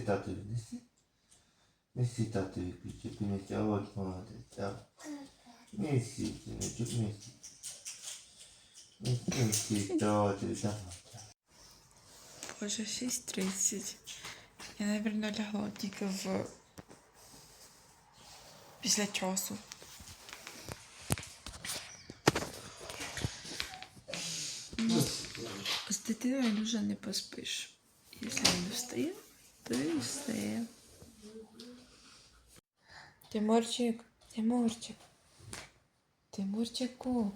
Неси татові, неси. Неси татові ключі, принеси. А от молодець, так. Неси, синочок, неси. Неси, неси, татові, давай. Боже, 6.30. Я, напевно, лягла тільки в після часу. Ну, З дитиною дуже не поспиш. Якщо він встає, то і. Тимурчик, Тимурчик. Тимурчику.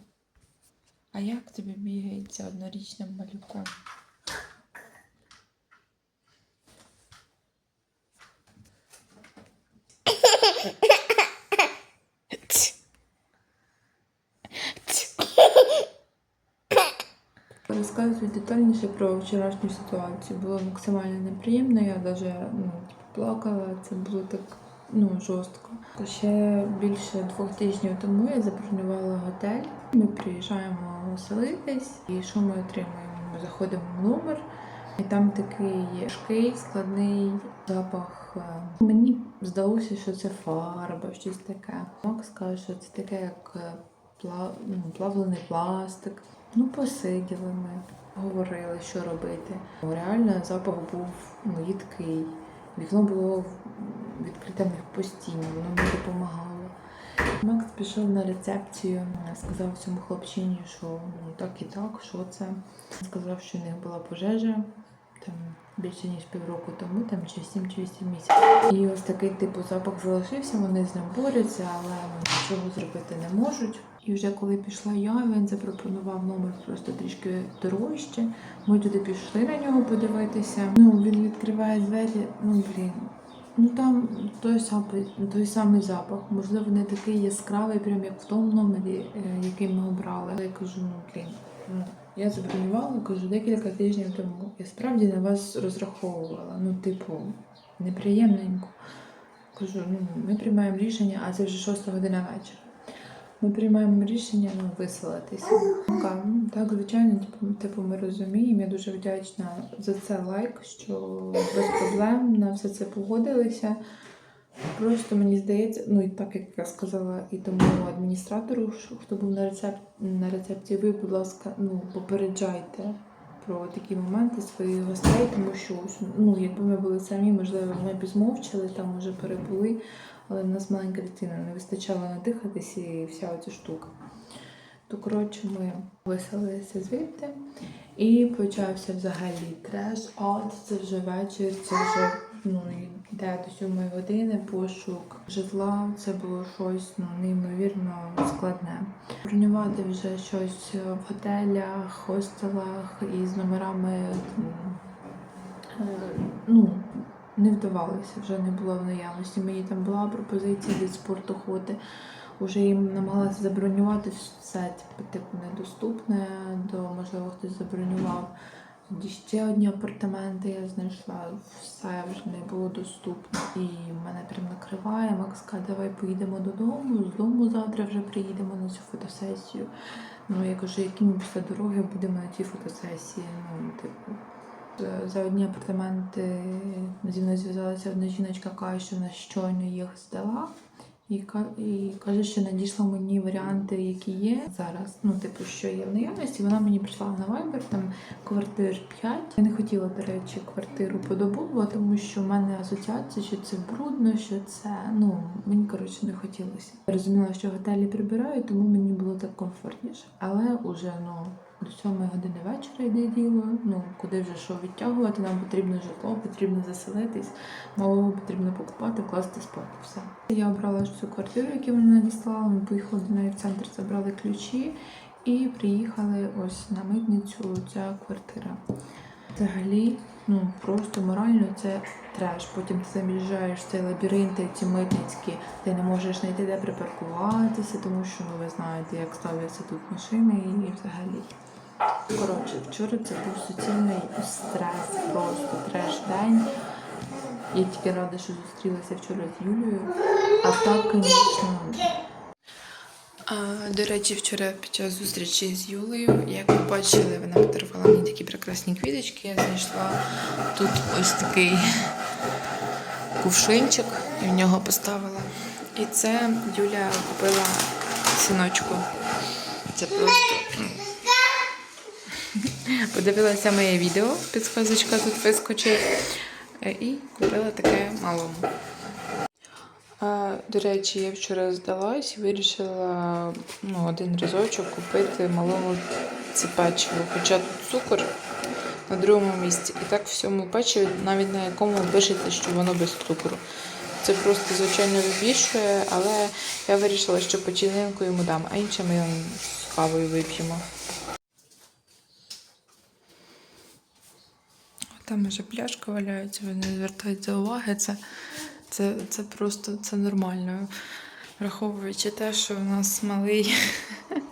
А як тобі бігається однорічним малюком? Розказую детальніше про вчорашню ситуацію. Було максимально неприємно, я навіть ну, типу, плакала, це було так ну, жорстко. Ще більше двох тижнів тому я забронювала готель. Ми приїжджаємо оселитись, і що ми отримуємо? Ми заходимо в номер, і там такий важкий, складний запах. Мені здалося, що це фарба, щось таке. Макс каже, що це таке, як ну, плавлений пластик. Ну, посиділи ми, говорили, що робити. Реально запах був ну, їдкий. Вікно було відкрите в них постійно, воно не допомагало. Макс пішов на рецепцію, сказав цьому хлопчині, що ну так і так, що це. Сказав, що в них була пожежа там більше ніж півроку тому, там чи 7 чи 8 місяців. І ось такий типу запах залишився, вони з ним борються, але нічого зробити не можуть. І вже коли пішла я, він запропонував номер просто трішки дорожче. Ми туди пішли на нього подивитися. Ну, він відкриває двері, ну блін. Ну там той самий, той самий запах, можливо, не такий яскравий, прям як в тому номері, е, який ми обрали. Я кажу, ну блін, ну я забронювала, кажу, декілька тижнів тому. Я справді на вас розраховувала. Ну, типу, неприємненько. Кажу, ну ми приймаємо рішення, а це вже шоста година вечора. Ми приймаємо рішення ну, виселитися. Так, звичайно, типу, типу, ми розуміємо. Я дуже вдячна за це лайк, що без проблем на все це погодилися. Просто мені здається, ну і так як я сказала і тому адміністратору, що хто був на рецеп на рецепції, ви, будь ласка, ну попереджайте про такі моменти своїх гостей, тому що ну, якби ми були самі, можливо, ми б змовчали, там може перебули, але в нас маленька дитина, не вистачало надихатись і вся оця штука. То коротше, ми виселилися звідти. І почався взагалі треш. От це вже вечір, це вже ну йде до сьомої години пошук житла. Це було щось ну неймовірно складне. Бронювати вже щось в готелях, хостелах із номерами е, ну не вдавалося, вже не було в наявності. Мені там була пропозиція від спорту ходи. Уже їм намагалася забронювати все типу, типу недоступне, до можливо хтось забронював. Тоді ще одні апартаменти я знайшла, все вже не було доступно. І мене прям накриває. Макс каже, давай поїдемо додому, з дому завтра вже приїдемо на цю фотосесію. Ну я кажу, які після дороги будемо на тій фотосесії. Ну, типу. За- одні апартаменти зі мною зв'язалася одна жіночка, каже, що вона щойно їх здала. І, каже, що надійшла мені варіанти, які є зараз. Ну, типу, що є в наявності. Вона мені прийшла на Viber, там квартир 5. Я не хотіла, до речі, квартиру подобувати, тому що в мене асоціація, що це брудно, що це ну мені коротше не хотілося. Я розуміла, що готелі прибирають, тому мені було так комфортніше. Але уже ну до сьомої години вечора йде діло. Ну куди вже що відтягувати? Нам потрібно житло, потрібно заселитись. Малого потрібно покупати, класти спати. Все. Я обрала цю квартиру, яку вона надіслала. Ми поїхали до неї в центр, забрали ключі і приїхали ось на митницю. Ця квартира. Взагалі, ну просто морально це треш. Потім ти заїжджаєш в цей лабіринт, ці митницькі, ти не можеш знайти де припаркуватися, тому що ну ви знаєте, як ставляться тут машини і взагалі. Коротше, вчора це був суцільний стрес, просто треш день. Я тільки рада, що зустрілася вчора з Юлією. А так, звісно, До речі, вчора під час зустрічі з Юлею, як ви бачили, вона подарувала мені такі прекрасні квіточки. Я знайшла тут ось такий кувшинчик і в нього поставила. І це Юля купила синочку. Це просто. ну, Подивилася моє відео, підсказочка тут вискочить. е, І купила таке малому. До речі, я вчора здалась і вирішила ну, один разочок купити малому це печиво. Хоча тут цукор на другому місці. І так в цьому печиві, навіть на якому пишеться, що воно без цукру. Це просто, звичайно, вибішує, але я вирішила, що почининку йому дам, а інше ми з кавою вип'ємо. Там вже пляшка валяється, ви не звертайте уваги. Це, це, це просто це нормально. Враховуючи те, що у нас малий,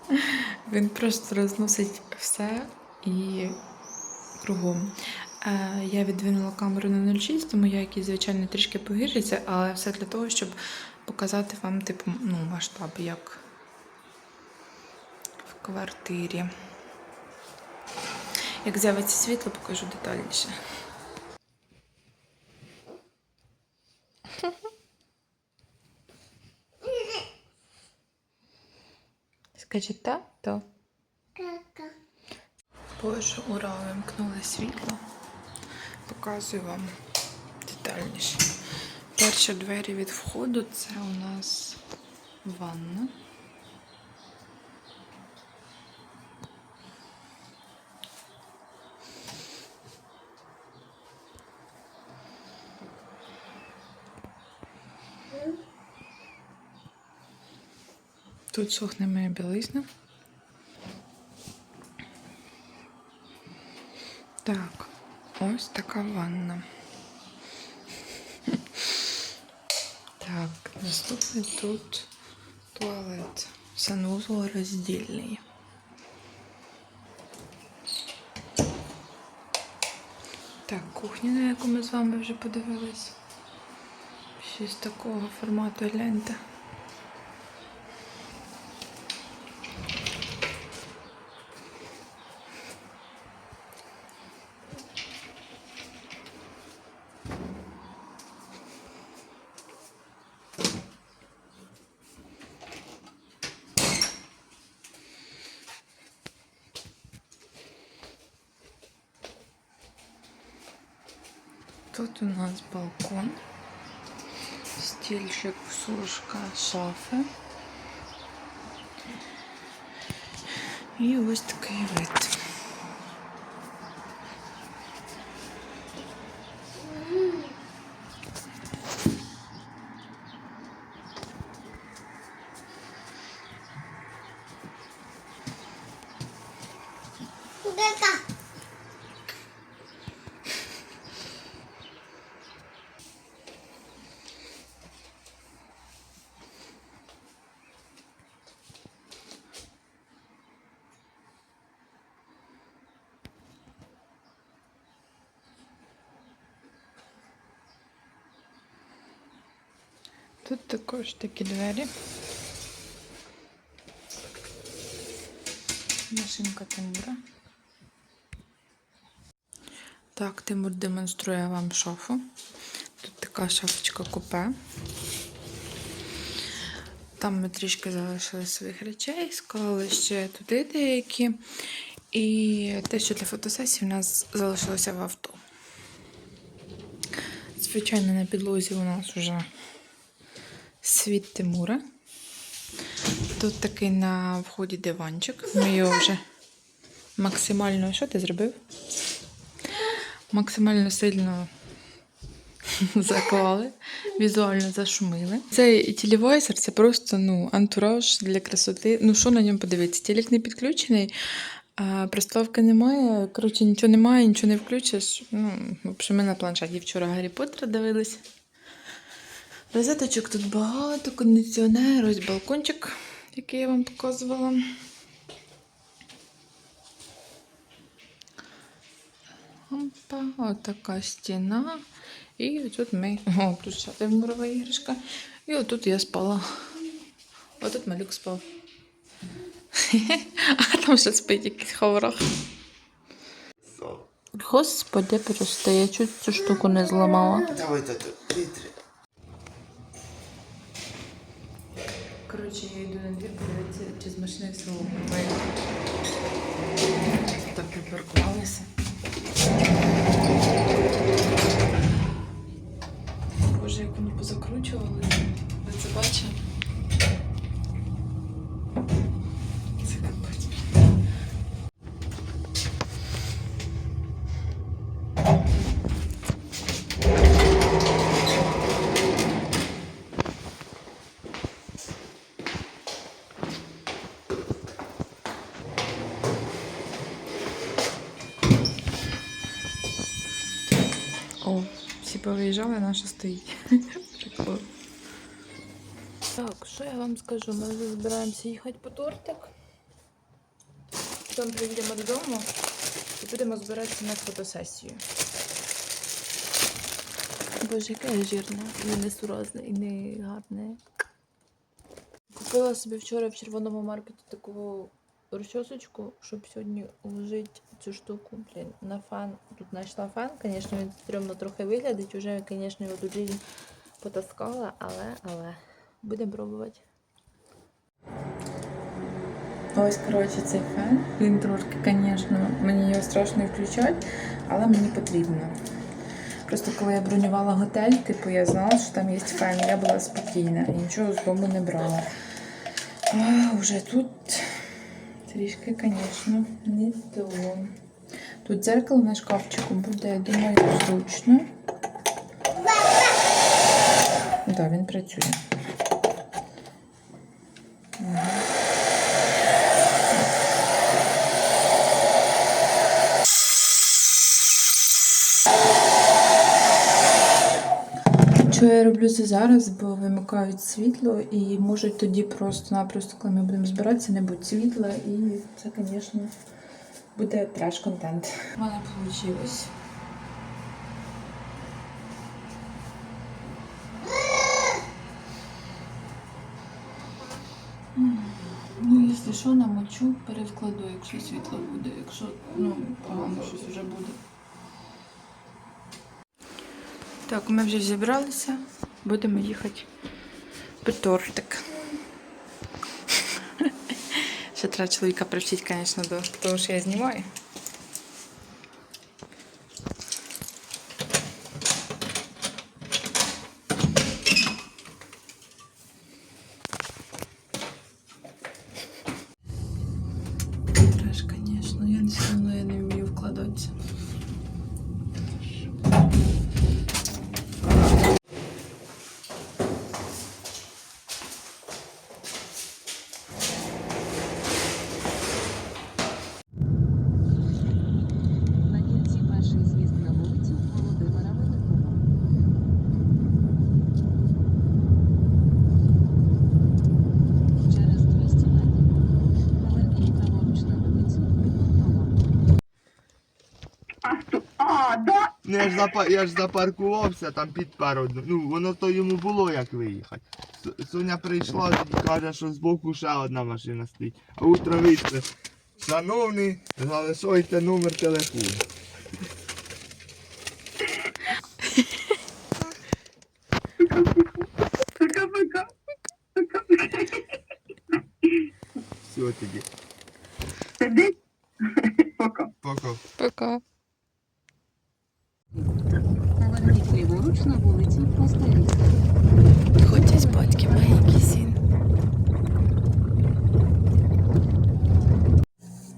він просто розносить все і кругом. Е, Я відвинула камеру на 0,6, тому якість, звичайно, трішки погіршиться, але все для того, щоб показати вам, типу, ну, масштаб, як в квартирі. Як з'явиться світло, покажу детальніше. Скажіть тато? Боже, ура, вимкнули світло. Показую вам детальніше. Перші двері від входу це у нас ванна. Тут сохне моя білизна. Так, ось така ванна. Так, наступний тут туалет. Санузел роздільний. Так, кухня, на яку ми з вами вже подивились. Щось такого формату гляньте. Тут у нас балкон, стільчик, сушка, шафи. І ось такий вид. Тут також такі двері. Машинка Тимура. Так, Тимур демонструє вам шафу. Тут така шафочка купе. Там ми трішки залишили своїх речей, склали ще туди деякі. І те, що для фотосесії, в нас залишилося в авто. Звичайно, на підлозі у нас вже світ Тимура. Тут такий на вході диванчик. Ми його вже максимально. Що ти зробив? Максимально сильно заклали, візуально зашумили. Цей телевайзер це просто ну, антураж для красоти. Ну, що на ньому подивитися? Телек не підключений, а приставки немає. Коротше, нічого немає, нічого не включиш. Ну, в общем, ми на планшеті вчора Гаррі Поттера дивились. Розеточок тут багато, кондиціонер, ось балкончик, який я вам показувала. Опа, отака стіна. І тут ми. О, тут ще Тимурова іграшка. І отут я спала. Отут малюк спав. А там ще спить якийсь ховрах. Господи, просто я чуть цю штуку не зламала. Давай, тату, вітри. Коротше, я йду на двір подивитися, чи з машини вмиє. Так припаркувалися. Боже, як вони позакручували. Ви це бачили? Це капець. О, всі повиїжджали, наша стоїть. Прикол. Так, що я вам скажу? Ми вже збираємося їхати по тортик. Потім приїдемо додому і будемо збиратися на фотосесію. Боже, яке я жирне, і несуразне, і не гарне. Купила собі вчора в червоному маркеті таку розчосочку, щоб сьогодні вложити цю штуку. Блін, на фан. Тут знайшла фан, звісно, він стрьомно трохи виглядить. Уже, звісно, його тут жизнь потаскала, але, але будемо пробувати. Ось, коротше, цей фен. Він трошки, звісно, мені його страшно включати, але мені потрібно. Просто коли я бронювала готель, типу я знала, що там є фен, я була спокійна і нічого з дому не брала. А вже тут трішки, звісно, не то. Тут дзеркало на шкафчику буде, я думаю, зручно. Так, да, він працює. Ага. Чого я роблю це зараз, бо вимикають світло і можуть тоді просто-напросто, коли ми будемо збиратися, не буде світла, і це, звісно, буде треш-контент. У мене вийшло. Ну, якщо що, намочу, перевкладу, якщо світло буде, якщо ну, погано щось вже буде. Так, ми вже зібралися, будемо їхати по тортик. Ще треба чоловіка привчити, звісно, до того, що я знімаю. Ж, запа... я ж запаркувався там під передом. Ну, воно то йому було як виїхати. С- Соня прийшла і каже, що збоку ще одна машина стоїть. А утро вийшли. Шановний, залишайте номер телефону. Все тоді. Пока. Пока. Поверніть ліворуч на вулицю Пастерівська. Хоче спадки маленький син.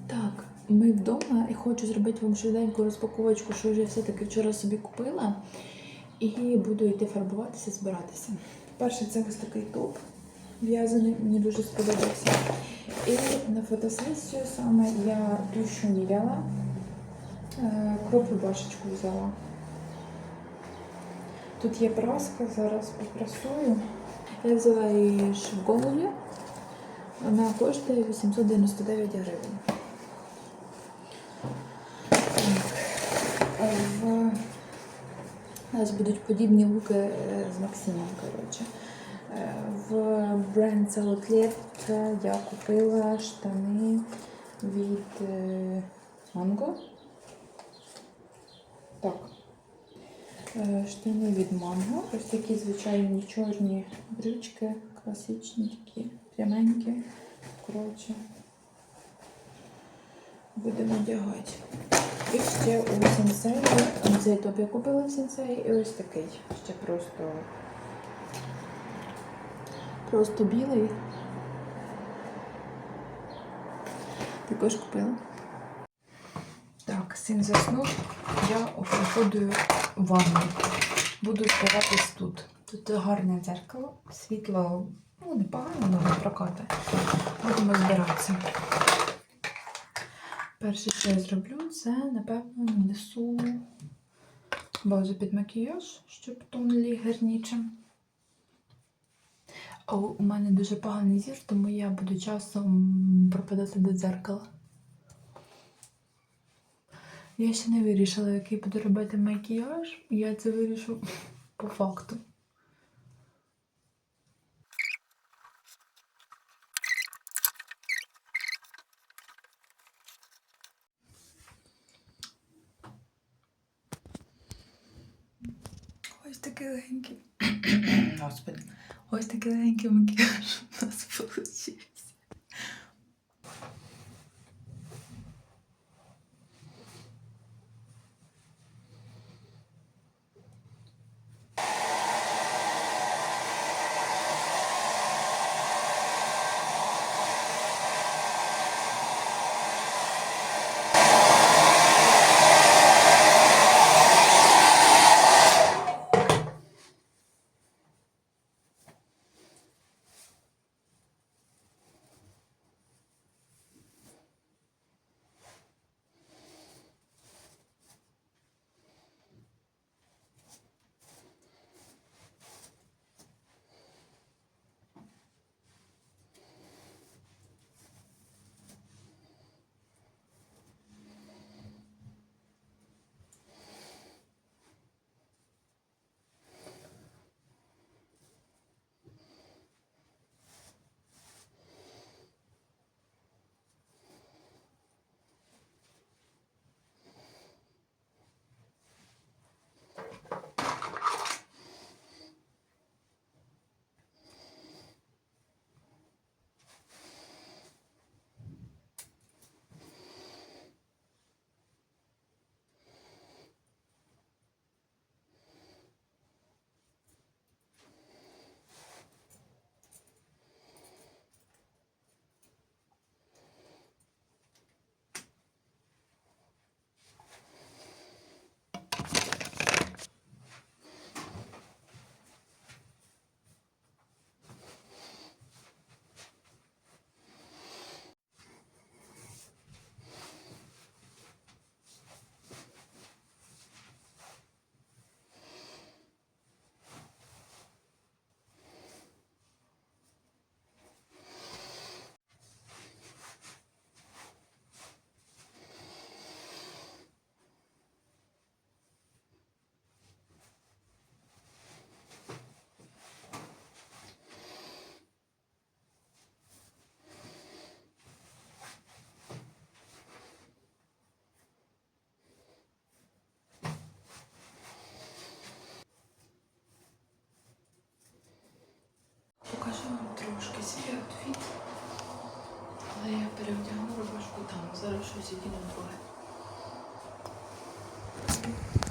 Так, ми вдома і хочу зробити вам швиденьку розпаковочку, що вже все-таки вчора собі купила. І буду йти фарбуватися, збиратися. Перше, це ось такий топ в'язаний, мені дуже сподобався. І на фотосесію саме я що міряла, е, кроп рубашечку взяла. Тут є праска, зараз попрасую. Я взяла її ж. Вона коштує 899 гривень. Е, В... У нас будуть подібні луки е, з Максимом, коротше. Е, В бренд Outlet я купила штани від Mango. Так. Е, Штани від Mango. Ось такі звичайні чорні брючки, класичні такі, пряменькі. Коротше. Будемо одягати. І ще у сенсеї. Цей топ я купила в сенсеї і ось такий. Ще просто. Просто білий. Також купила. Так, син заснув. Я проходжу ванну. Буду старатись тут. Тут гарне дзеркало, світло, ну, непогано, але прокати. Будемо збиратися. Перше, що я зроблю, це, напевно, нанесу базу під макіяж, щоб тон ліг гарнічим. У мене дуже поганий зір, тому я буду часом пропадати до дзеркала. Я ще не вирішила, який буду робити макіяж. Я це вирішу по факту. Ось такий легенький. Господи. Ось такий легенький макіяж у нас вийшов. перевдягну рубашку там.